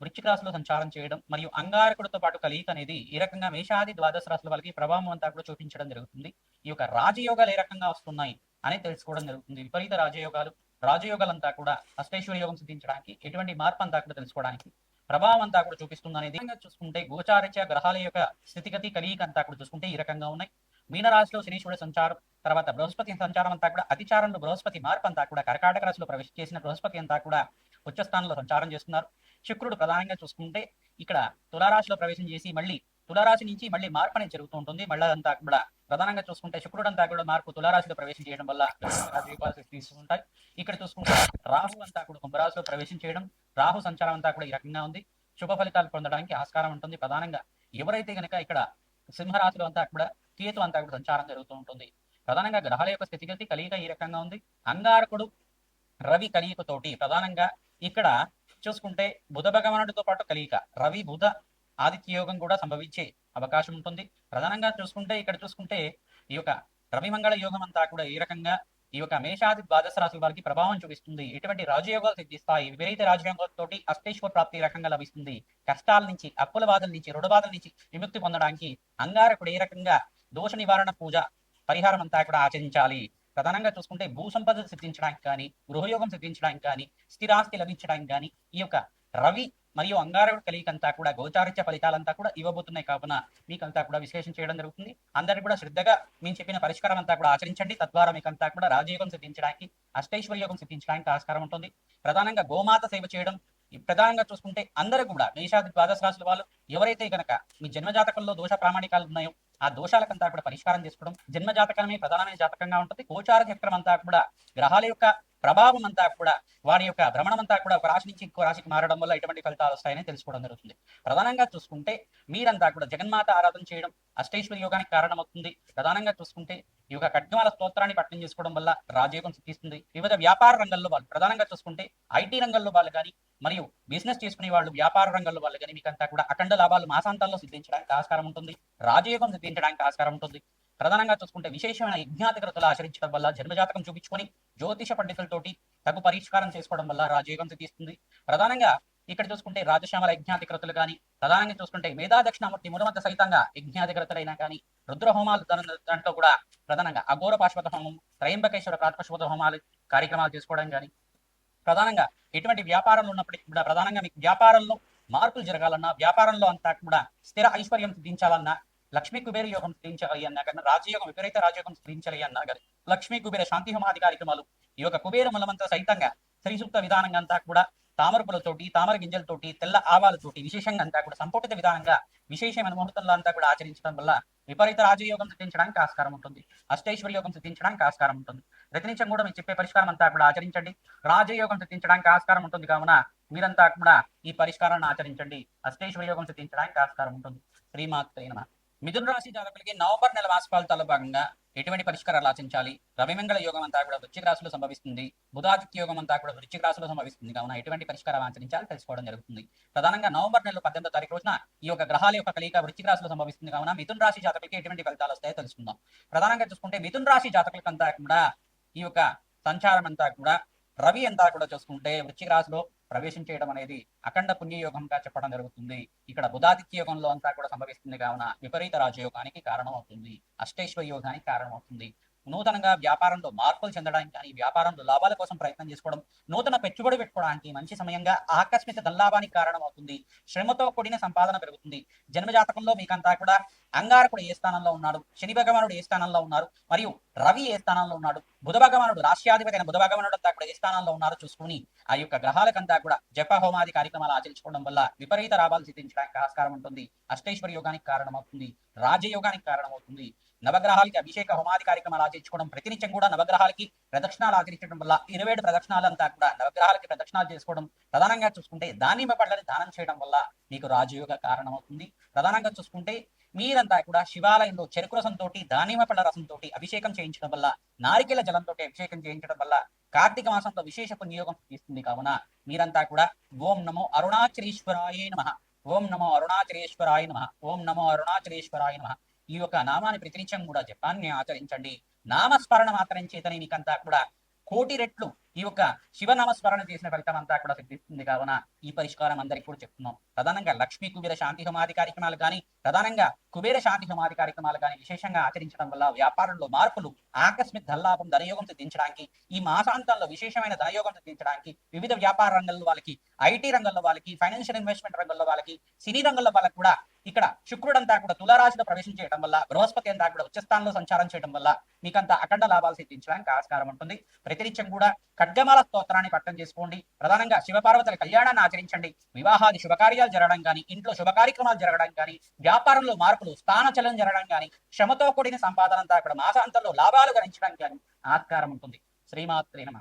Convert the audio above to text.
వృశ్చిక రాశిలో సంచారం చేయడం మరియు అంగారకుడితో పాటు కలియిక అనేది ఈ రకంగా మేషాది ద్వాదశ రాశుల వాళ్ళకి ప్రభావం అంతా కూడా చూపించడం జరుగుతుంది. ఈ యొక్క రాజయోగాలు ఏ రకంగా వస్తున్నాయి అని తెలుసుకోవడం జరుగుతుంది. విపరీత రాజయోగాలు రాజయోగాలంతా కూడా అష్టేశ్వర యోగం సిద్ధించడానికి ఎటువంటి మార్పు అంతా కూడా తెలుసుకోవడానికి ప్రభావం అంతా కూడా చూపిస్తుంది అనేది. చూసుకుంటే గోచారిత్య గ్రహాల యొక్క స్థితిగతి కలియిక అంతా కూడా చూసుకుంటే ఈ రకంగా ఉన్నాయి. మీనరాశిలో శనీశ్వరుడు సంచారం తర్వాత బృహస్పతి సంచారం అంతా కూడా అతిచారంలో బృహస్పతి మార్పు అంతా కూడా కర్కాటక రాశిలో ప్రవేశ చేసిన బృహస్పతి అంతా కూడా ఉచ్చస్థానంలో సంచారం చేస్తున్నారు. శుక్రుడు ప్రధానంగా చూసుకుంటే ఇక్కడ తులారాశిలో ప్రవేశం చేసి మళ్ళీ తులారాశి నుంచి మళ్ళీ మార్పు అనేది జరుగుతూ ఉంటుంది. మళ్ళీ అంతా కూడా ప్రధానంగా చూసుకుంటే శుక్రుడు అంతా కూడా మార్పు తులారాశిలో ప్రవేశం చేయడం వల్ల తీసుకుంటాయి ఇక్కడ చూసుకుంటే రాహు అంతా కూడా కుంభరాశిలో ప్రవేశం చేయడం రాహు సంచారం అంతా కూడా ఈ రకంగా ఉంది. శుభ ఫలితాలు పొందడానికి ఆస్కారం ఉంటుంది. ప్రధానంగా ఎవరైతే గనక ఇక్కడ సింహరాశిలో అంతా కూడా కేతు అంతా కూడా సంచారం జరుగుతూ ఉంటుంది. ప్రధానంగా గ్రహాల యొక్క స్థితిగతి కలియిక ఈ రకంగా ఉంది. అంగారకుడు రవి కలియికతోటి ప్రధానంగా ఇక్కడ చూసుకుంటే బుధ భగవానుడితో పాటు కలియిక రవి బుధ ఆదిత్య యోగం కూడా సంభవించే అవకాశం ఉంటుంది. ప్రధానంగా చూసుకుంటే ఇక్కడ చూసుకుంటే ఈ యొక్క రవి మంగళ యోగం అంతా కూడా ఈ రకంగా ఈ యొక్క మేషాది ద్వాదశ రాశుల వారికి ప్రభావం చూపిస్తుంది. ఎటువంటి రాజయోగాలు సిద్ధిస్తాయి. విపరీత రాజయోగాలతోటి అష్టేశ్వర ప్రాప్తి రకంగా లభిస్తుంది. కష్టాల నుంచి అప్పుల బాధల నుంచి రుణ బాధల నుంచి విముక్తి పొందడానికి అంగారకుడు ఏ రకంగా దోష నివారణ పూజ పరిహారం అంతా కూడా ఆచరించాలి. ప్రధానంగా చూసుకుంటే భూ సంపద సిద్ధించడానికి కానీ గృహయోగం సిద్ధించడానికి కానీ స్థిరాస్తి లభించడానికి కానీ ఈ యొక్క రవి మరియు అంగారకుడు కలిగికంతా కూడా గోచారిత్య ఫలితాలంతా కూడా ఇవ్వబోతున్నాయి. కావున మీకంతా కూడా విశ్లేషణ చేయడం జరుగుతుంది. అందరికీ కూడా శ్రద్ధగా మేము చెప్పిన పరిష్కారం అంతా కూడా ఆచరించండి. తద్వారా మీకంతా కూడా రాజయోగం సిద్ధించడానికి అష్టైశ్వర్య యోగం సిద్ధించడానికి ఆస్కారం ఉంటుంది. ప్రధానంగా గోమాత సేవ చేయడం ప్రధానంగా చూసుకుంటే అందరూ కూడా మేషాది ద్వాదశ రాశుల వాళ్ళు ఎవరైతే గనక మీ జన్మ జాతకంలో దోష ప్రామాణికాలు ఉన్నాయో ఆ దోషాలకంతా కూడా పరిష్కారం చేసుకోవడం జన్మ జాతకమే ప్రధానమైన జాతకంగా ఉంటుంది. గోచార చక్రం అంతా కూడా గ్రహాల యొక్క ప్రభావం అంతా కూడా వారి యొక్క భ్రమణం అంతా కూడా ఒక రాశి నుంచి ఇంకో రాశికి మారడం వల్ల ఎటువంటి ఫలితాలు వస్తాయని తెలుసుకోవడం జరుగుతుంది. ప్రధానంగా చూసుకుంటే మీరంతా కూడా జగన్మాత ఆరాధన చేయడం అష్టేశ్వరి యోగానికి కారణమవుతుంది. ప్రధానంగా చూసుకుంటే ఈ యొక్క ఖడ్గమాల స్తోత్రాన్ని పట్టణం చేసుకోవడం వల్ల రాజయోగం సిద్ధిస్తుంది. వివిధ వ్యాపార రంగంలో వాళ్ళు ప్రధానంగా చూసుకుంటే ఐటీ రంగంలో వాళ్ళు కానీ మరియు బిజినెస్ చేసుకునే వాళ్ళు వ్యాపార రంగంలో వాళ్ళు కానీ మీకంతా కూడా అఖండ లాభాలు మాసాంతాల్లో సిద్ధించడానికి ఆస్కారం ఉంటుంది. రాజయోగం సిద్ధించడానికి ఆస్కారం ఉంటుంది. ప్రధానంగా చూసుకుంటే విశేషమైన యజ్ఞాతికృతులు ఆచరించడం వల్ల జన్మజాతకం చూపించుకొని జ్యోతిష పండితులతోటి తగు పరిష్కారం చేసుకోవడం వల్ల రాజయోగం తీస్తుంది ప్రధానంగా ఇక్కడ చూసుకుంటే రాజశ్యామల యజ్ఞాతికృతులు కానీ ప్రధానంగా చూసుకుంటే మేధా దక్షిణామూర్తి మురమంత సహితంగా యజ్ఞాతికృతులైనా కానీ రుద్రహోమాలు దాంట్లో కూడా ప్రధానంగా అఘోర పాశ్వత హోమం త్రయంబకేశ్వర ప్రాతపశ్వత హోమాలు కార్యక్రమాలు చేసుకోవడం కానీ ప్రధానంగా ఎటువంటి వ్యాపారంలో ఉన్నప్పటికీ కూడా ప్రధానంగా మీకు వ్యాపారంలో మార్పులు జరగాలన్నా వ్యాపారంలో అంతా కూడా స్థిర ఐశ్వర్యం సిద్ధించాలన్నా లక్ష్మీ కుబేర యోగం సిద్ధించాలి అన్నా కానీ రాజయోగం విపరీత రాజయోగం సిద్ధించాలి అన్నా కానీ లక్ష్మీ కుబేర శాంతి హోమాది కార్యక్రమాలు ఈ యొక్క కుబేర మూలమంతా సైతంగా శ్రీసూక్త విధానంగా అంతా కూడా తామర పూలతోటి తామర గింజలతోటి తెల్ల ఆవాలతోటి విశేషంగా అంతా కూడా సంపుటిత విధానంగా విశేషమైన ముహూర్తంలో అంతా కూడా ఆచరించడం వల్ల విపరీత రాజయోగం సిద్ధించడానికి ఆస్కారం ఉంటుంది. అష్టైశ్వర్య యోగం సిద్ధించడానికి ఆస్కారం ఉంటుంది. ప్రతినిత్యం కూడా మీరు చెప్పే పరిష్కారం అంతా కూడా ఆచరించండి. రాజయోగం సిద్ధించడానికి ఆస్కారం ఉంటుంది కావున మీరంతా కూడా ఈ పరిష్కారాన్ని ఆచరించండి. అష్టైశ్వర్య యోగం సిద్ధించడానికి ఆస్కారం ఉంటుంది. శ్రీమాత్రే మిథున రాశి జాతకులకి నవంబర్ నెల మాస ఫలితాల్లో భాగంగా ఎటువంటి పరిష్కారాలు ఆచించాలి రవిమంగళ యోగం అంతా కూడా వృచ్చిక రాశిలో సంభవిస్తుంది. బుధాదిత్య యోగం అంతా కూడా వృచ్చిక రాశిలో సంభవిస్తుంది. కావున ఎటువంటి పరిష్కారం ఆచరించాలి తెలుసుకోవడం జరుగుతుంది. ప్రధానంగా నవంబర్ నెల పద్దెనిమిదో తారీఖు రోజున ఈ యొక్క గ్రహాల యొక్క కలిక వృచ్చిక రాశిలో సంభవిస్తుంది. కావున మిథున రాశి జాతకులకి ఎటువంటి ఫలితాలు వస్తాయో తెలుసుకుందాం. ప్రధానంగా చూసుకుంటే మిథున రాశి జాతకులకంతా కూడా ఈ యొక్క సంచారం అంతా కూడా రవి అంతా కూడా చూసుకుంటే వృచ్చిక రాశిలో ప్రవేశం చేయడం అనేది అఖండ పుణ్యయోగంగా చెప్పడం జరుగుతుంది. ఇక్కడ బుధాదిత్య యోగంలో అంతా కూడా సంభవిస్తుంది. కావున విపరీత రాజయోగానికి కారణం అవుతుంది అష్టైశ్వర్య యోగానికి కారణం అవుతుంది నూతనంగా వ్యాపారంలో మార్పులు చెందడానికి కానీ వ్యాపారంలో లాభాల కోసం ప్రయత్నం చేసుకోవడం నూతన పెట్టుబడి పెట్టుకోవడానికి మంచి సమయంగా ఆకస్మిక ధనలాభానికి కారణం అవుతుంది శ్రమతో కూడిన సంపాదన పెరుగుతుంది. జన్మజాతకంలో మీకంతా కూడా అంగారకుడు ఏ స్థానంలో ఉన్నాడు? శని భగవానుడు ఏ స్థానంలో ఉన్నారు? మరియు రవి ఏ స్థానంలో ఉన్నాడు? బుధ భగవానుడు రాష్ట్రాధిపతి అయిన బుధ భగవానుడు అంతా కూడా ఏ స్థానంలో ఉన్నారో? చూసుకుని ఆ యొక్క గ్రహాలకంతా కూడా జప హోమాది కార్యక్రమాలు ఆచరించుకోవడం వల్ల విపరీత లాభాలు సిద్ధించడానికి ఆస్కారం ఉంటుంది. అష్టేశ్వర యోగానికి కారణమవుతుంది. రాజయోగానికి కారణమవుతుంది. నవగ్రహాలకి అభిషేక హోమాది కార్యక్రమాలు ఆచరించుకోవడం ప్రతినిత్యం కూడా నవగ్రహాలకి ప్రదక్షిణాలు ఆచరించడం వల్ల ఇరవై ఏడు ప్రదక్షిణాలంతా కూడా నవగ్రహాలకి ప్రదక్షిణాలు చేసుకోవడం ప్రధానంగా చూసుకుంటే దానిమ్మ పళ్ళని దానం చేయడం వల్ల మీకు రాజయోగ కారణమవుతుంది. ప్రధానంగా చూసుకుంటే మీరంతా కూడా శివాలయంలో చెరుకు రసంతో దానిమ్మ పళ్ళ రసంతో అభిషేకం చేయించడం వల్ల నారికెల జలంతో అభిషేకం చేయించడం వల్ల కార్తీక మాసంలో విశేష పుణ్యోగం ఇస్తుంది. కావున మీరంతా కూడా ఓం నమో అరుణాచలేశ్వరాయ నమ. ఓం నమో అరుణాచలేశ్వరాయ నమ. ఓం నమో అరుణాచలేశ్వరాయ నమ. ఈ యొక్క నామాన్ని ప్రతినిత్యం కూడా జపాన్ని ఆచరించండి. నామస్మరణ మాత్రం చేతనే మీకంతా కూడా కోటి రెట్లు ఈ యొక్క శివనామస్మరణ చేసిన ఫలితం అంతా కూడా సిద్ధిస్తుంది. కావున ఈ పరిష్కారం అందరికీ కూడా చెప్తున్నాం. ప్రధానంగా లక్ష్మీ కుబేర శాంతి హోమాది కార్యక్రమాలు కానీ ప్రధానంగా కుబేర శాంతి హోమాది కార్యక్రమాలు కానీ విశేషంగా ఆచరించడం వల్ల వ్యాపారంలో మార్పులు ఆకస్మిక ధనలాభం ధనయోగం సిద్ధించడానికి ఈ మాసాంతంలో విశేషమైన ధనయోగం సిద్ధించడానికి వివిధ వ్యాపార రంగంలో వాళ్ళకి ఐటీ రంగంలో వాళ్ళకి ఫైనాన్షియల్ ఇన్వెస్ట్మెంట్ రంగంలో వాళ్ళకి సినీ రంగంలో వాళ్ళకి కూడా ఇక్కడ శుక్రుడంతా కూడా తులారాశిలో ప్రవేశం చేయడం వల్ల బృహస్పతి అంతా కూడా ఉచ్చస్థానంలో సంచారం చేయడం వల్ల మీకంతా అఖండ లాభాలు సిద్ధించడానికి ఆస్కారం ఉంటుంది. ప్రతినిత్యం కూడా ఖడ్గమాల స్తోత్రాన్ని పట్టం చేసుకోండి. ప్రధానంగా శివపార్వతుల కళ్యాణాన్ని ఆచరించండి. వివాహాది శుభకార్యాలు జరగడం కానీ ఇంట్లో శుభ కార్యక్రమాలు జరగడం కానీ వ్యాపారంలో మార్పులు స్థానచలనం జరగడం కానీ శ్రమతో కూడిన సంపాదన అంతా కూడా మాసాంతంలో లాభాలు గణించడం కానీ ఆస్కారం ఉంటుంది. శ్రీమాత్రే నమ.